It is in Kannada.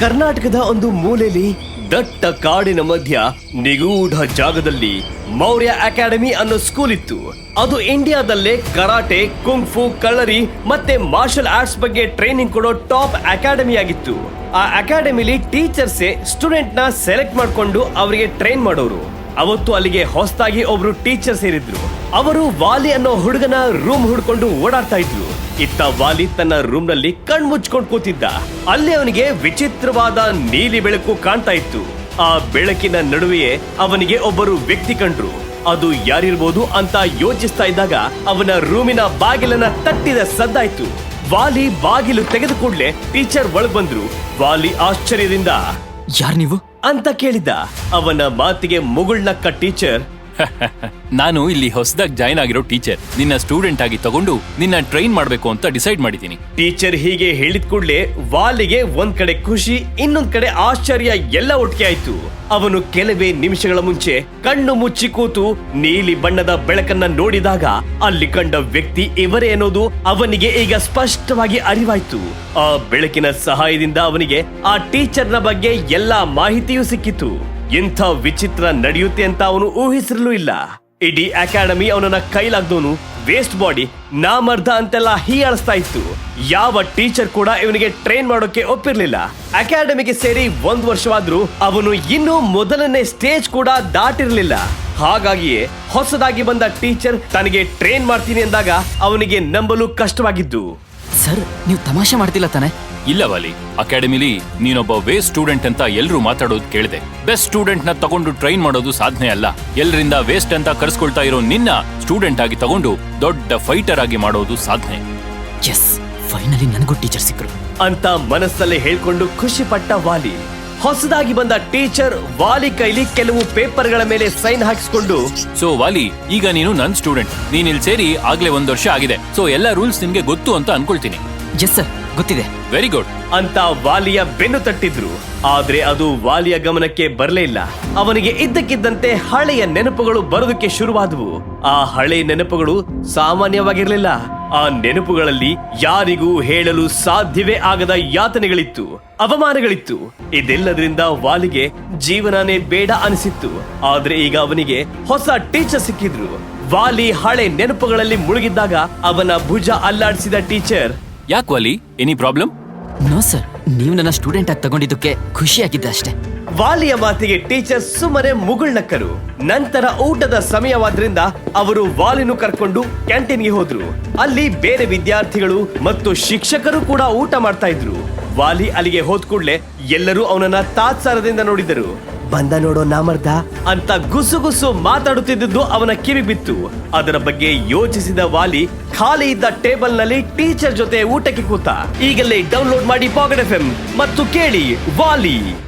ಕರ್ನಾಟಕದ ಒಂದು ಮೂಲೆಯಲ್ಲಿ ದಟ್ಟ ಕಾಡಿನ ಮಧ್ಯ ನಿಗೂಢ ಜಾಗದಲ್ಲಿ ಮೌರ್ಯ ಅಕಾಡೆಮಿ ಅನ್ನೋ ಸ್ಕೂಲ್ ಇತ್ತು. ಅದು ಇಂಡಿಯಾದಲ್ಲೇ ಕರಾಟೆ ಕುಂಫು ಕಳರಿ ಮತ್ತೆ ಮಾರ್ಷಲ್ ಆರ್ಟ್ಸ್ ಬಗ್ಗೆ ಟ್ರೈನಿಂಗ್ ಕೊಡೋ ಟಾಪ್ ಅಕಾಡೆಮಿ ಆಗಿತ್ತು. ಆ ಅಕಾಡೆಮಿಲಿ ಟೀಚರ್ಸೇ ಸ್ಟೂಡೆಂಟ್ನ ಸೆಲೆಕ್ಟ್ ಮಾಡ್ಕೊಂಡು ಅವರಿಗೆ ಟ್ರೈನ್ ಮಾಡೋರು. ಅವತ್ತು ಅಲ್ಲಿಗೆ ಹೊಸದಾಗಿ ಒಬ್ರು ಟೀಚರ್ ಸೇರಿದ್ರು. ಅವರು ವಾಲಿ ಅನ್ನೋ ಹುಡುಗನ ರೂಮ್ ಹುಡ್ಕೊಂಡು ಓಡಾಡ್ತಾ ಇದ್ರು. ಇತ್ತ ವಾಲಿ ತನ್ನ ರೂಮ್ನಲ್ಲಿ ಕಣ್ಮುಚ್ಕೊಂಡು ಕೂತಿದ್ದ. ಅಲ್ಲಿ ಅವನಿಗೆ ವಿಚಿತ್ರವಾದ ನೀಲಿ ಬೆಳಕು ಕಾಣ್ತಾ ಇತ್ತು. ಆ ಬೆಳಕಿನ ನಡುವೆಯೇ ಅವನಿಗೆ ಒಬ್ಬರು ವ್ಯಕ್ತಿ ಕಂಡ್ರು. ಅದು ಯಾರಿರ್ಬೋದು ಅಂತ ಯೋಚಿಸ್ತಾ ಇದ್ದಾಗ ಅವನ ರೂಮಿನ ಬಾಗಿಲನ್ನ ತಟ್ಟಿದ ಸದ್ದಾಯ್ತು. ವಾಲಿ ಬಾಗಿಲು ತೆಗೆದು ಕೂಡ್ಲೆ ಟೀಚರ್ ಒಳಗ್ ಬಂದ್ರು. ವಾಲಿ ಆಶ್ಚರ್ಯದಿಂದ ಯಾರ್ ನೀವು? ಅಂತ ಕೇಳಿದ್ದ. ಅವನ ಮಾತಿಗೆ ಮುಗುಳ್ನಕ್ಕ ಟೀಚರ್ ನಾನು ಇಲ್ಲಿ ಹೊಸದಾಗಿ ಜಾಯ್ನ್ ಆಗಿರೋ ಟೀಚರ್. ನಿನ್ನ ಸ್ಟೂಡೆಂಟ್ ಆಗಿ ತಗೊಂಡು ನಿನ್ನ ಟ್ರೈನ್ ಮಾಡಬೇಕು ಅಂತ ಡಿಸೈಡ್ ಮಾಡಿದ್ದೀನಿ. ಟೀಚರ್ ಹೀಗೆ ಹೇಳಿದ ಕೂಡಲೇ ವಾಲಿಗೆ ಒಂದ್ ಕಡೆ ಖುಷಿ, ಇನ್ನೊಂದ್ ಕಡೆ ಆಶ್ಚರ್ಯ ಎಲ್ಲ ಒಟ್ಟಿಗೆ ಆಯ್ತು. ಅವನು ಕೆಲವೇ ನಿಮಿಷಗಳ ಮುಂಚೆ ಕಣ್ಣು ಮುಚ್ಚಿ ಕೂತು ನೀಲಿ ಬಣ್ಣದ ಬೆಳಕನ್ನ ನೋಡಿದಾಗ ಅಲ್ಲಿ ಕಂಡ ವ್ಯಕ್ತಿ ಇವರೇ ಅನ್ನೋದು ಅವನಿಗೆ ಈಗ ಸ್ಪಷ್ಟವಾಗಿ ಅರಿವಾಯ್ತು. ಆ ಬೆಳಕಿನ ಸಹಾಯದಿಂದ ಅವನಿಗೆ ಆ ಟೀಚರ್ನ ಬಗ್ಗೆ ಎಲ್ಲಾ ಮಾಹಿತಿಯೂ ಸಿಕ್ಕಿತು ಇಂಥ ವಿಚಿತ್ರ ನಡೆಯುತ್ತೆ ಅಂತ ಅವನು ಊಹಿಸಿರಲೂ ಇಲ್ಲ. ಇಡೀ ಅಕಾಡೆಮಿ ಅವನನ್ನ ಕೈಲಾಗ್ದವನು ವೇಸ್ಟ್ ಬಾಡಿ, ನಾಮರ್ಧ ಅಂತೆಲ್ಲ ಹೀಯಾಳಿಸ್ತಾ ಇತ್ತು. ಯಾವ ಟೀಚರ್ ಕೂಡ ಇವನಿಗೆ ಟ್ರೈನ್ ಮಾಡೋಕೆ ಒಪ್ಪಿರ್ಲಿಲ್ಲ. ಅಕಾಡೆಮಿಗೆ ಸೇರಿ ಒಂದ್ ವರ್ಷವಾದ್ರೂ ಅವನು ಇನ್ನೂ ಮೊದಲನೇ ಸ್ಟೇಜ್ ಕೂಡ ದಾಟಿರ್ಲಿಲ್ಲ. ಹಾಗಾಗಿಯೇ ಹೊಸದಾಗಿ ಬಂದ ಟೀಚರ್ ತನಗೆ ಟ್ರೈನ್ ಮಾಡ್ತೀನಿ ಅಂದಾಗ ಅವನಿಗೆ ನಂಬಲು ಕಷ್ಟವಾಗಿದ್ದು. ಸರ್, ನೀವು ತಮಾಷೆ ಮಾಡ್ತಿಲ್ಲ ತಾನೆ? ಇಲ್ಲ ವಾಲಿ. ಅಕಾಡೆಮಿಲಿ ನೀನೊಬ್ಬ ವೇಸ್ಟ್ ಸ್ಟೂಡೆಂಟ್ ಅಂತ ಎಲ್ರು ಮಾತಾಡೋದು ಕೇಳಿದೆ. ಬೆಸ್ಟ್ ಸ್ಟೂಡೆಂಟ್ನ ತಗೊಂಡು ಟ್ರೈನ್ ಮಾಡೋದು ಸಾಧನೆ ಅಲ್ಲ. ಎಲ್ಲರಿಂದ ವೇಸ್ಟ್ ಅಂತ ಕರ್ಸ್ಕೊಳ್ತಾ ಇರೋ ನಿನ್ನ ಸ್ಟೂಡೆಂಟ್ ಆಗಿ ತಗೊಂಡು ದೊಡ್ಡ ಫೈಟರ್ ಆಗಿ ಮಾಡೋದು ಸಾಧನೆ. ಎಸ್ ಫೈನಲಿ ನನಗೂ ಟೀಚರ್ ಸಿಕ್ಕರು ಅಂತ ಮನಸ್ಸಲ್ಲೇ ಹೇಳ್ಕೊಂಡು ಖುಷಿ ಪಟ್ಟ ವಾಲಿ. ಹೊಸದಾಗಿ ಬಂದ ಟೀಚರ್ ವಾಲಿ ಕೈಲಿ ಕೆಲವು ಪೇಪರ್ಗಳ ಮೇಲೆ ಸೈನ್ ಹಾಕಿಸ್ಕೊಂಡು ಸೊ ವಾಲಿ ಈಗ ನೀನು ನನ್ ಸ್ಟೂಡೆಂಟ್ ನೀನ್ ಇಲ್ಲಿ ಸೇರಿ ಆಗ್ಲೇ ಒಂದ್ ವರ್ಷ ಆಗಿದೆ. ಸೊ ಎಲ್ಲ ರೂಲ್ಸ್ ನಿಮ್ಗೆ ಗೊತ್ತು ಅಂತ ಅನ್ಕೊಳ್ತೀನಿ. ಎಸ್ ಸರ್ ಗೊತ್ತಿದೆ. ವೆರಿ ಗುಡ್ ಅಂತ ವಾಲಿಯ ಬೆನ್ನು ತಟ್ಟಿದ್ರು. ಆದ್ರೆ ಅದು ವಾಲಿಯ ಗಮನಕ್ಕೆ ಬರಲೇ ಇಲ್ಲ. ಅವನಿಗೆ ಇದ್ದಕ್ಕಿದ್ದಂತೆ ಹಳೆಯ ನೆನಪುಗಳು ಬರೋದಕ್ಕೆ ಶುರುವಾದವು. ಆ ಹಳೆ ನೆನಪುಗಳು ಸಾಮಾನ್ಯವಾಗಿರ್ಲಿಲ್ಲ. ಆ ನೆನಪುಗಳಲ್ಲಿ ಯಾರಿಗೂ ಹೇಳಲು ಸಾಧ್ಯವೇ ಆಗದ ಯಾತನೆಗಳಿತ್ತು ಅವಮಾನಗಳಿತ್ತು. ಇದೆಲ್ಲದರಿಂದ ವಾಲಿಗೆ ಜೀವನನೇ ಬೇಡ ಅನಿಸಿತ್ತು. ಆದ್ರೆ ಈಗ ಅವನಿಗೆ ಹೊಸ ಟೀಚರ್ ಸಿಕ್ಕಿದ್ರು. ವಾಲಿ ಹಳೆ ನೆನಪುಗಳಲ್ಲಿ ಮುಳುಗಿದ್ದಾಗ ಅವನ ಭುಜ ಅಲ್ಲಾಡಿಸಿದ ಟೀಚರ್ ಯಾಕೆ Vali? Any problem? No sir ನೀವು ನನ್ನ ಸ್ಟೂಡೆಂಟ್ ಆಗಿ ತಗೊಂಡಿದ್ದಕ್ಕೆ ಖುಷಿಯಾಗಿದ್ದೆ ಅಷ್ಟೇ. ವಾಲಿಯ ಮಾತಿಗೆ ಟೀಚರ್ ಸುಮ್ಮನೆ ಮುಗುಳ್ನಕ್ಕರು ನಂತರ ಊಟದ ಸಮಯವಾದ್ರಿಂದ ಅವರು ವಾಲಿನು ಕರ್ಕೊಂಡು ಕ್ಯಾಂಟೀನ್ಗೆ ಹೋದ್ರು. ಅಲ್ಲಿ ಬೇರೆ ವಿದ್ಯಾರ್ಥಿಗಳು ಮತ್ತು ಶಿಕ್ಷಕರು ಕೂಡ ಊಟ ಮಾಡ್ತಾ ಇದ್ರು. ವಾಲಿ ಅಲ್ಲಿಗೆ ಹೋದ್ ಕೂಡ್ಲೆ ಎಲ್ಲರೂ ಅವನನ್ನ ತಾತ್ಸಾರದಿಂದ ನೋಡಿದರು. ಬಂದ ನೋಡೋ ನಾಮರ್ದ. ಅಂತ ಗುಸು ಗುಸು ಮಾತಾಡುತ್ತಿದ್ದು ಅವನ ಕಿವಿ ಬಿತ್ತು. ಅದರ ಬಗ್ಗೆ ಯೋಚಿಸಿದ ವಾಲಿ ಖಾಲಿ ಇದ್ದ ಟೇಬಲ್ನಲ್ಲಿ ಟೀಚರ್ ಜೊತೆ ಊಟಕ್ಕೆ ಕೂತ. ಈಗಲೇ ಡೌನ್ಲೋಡ್ ಮಾಡಿ ಪಾಕೆಟ್ ಎಫ್ ಮತ್ತು ಕೇಳಿ ವಾಲಿ.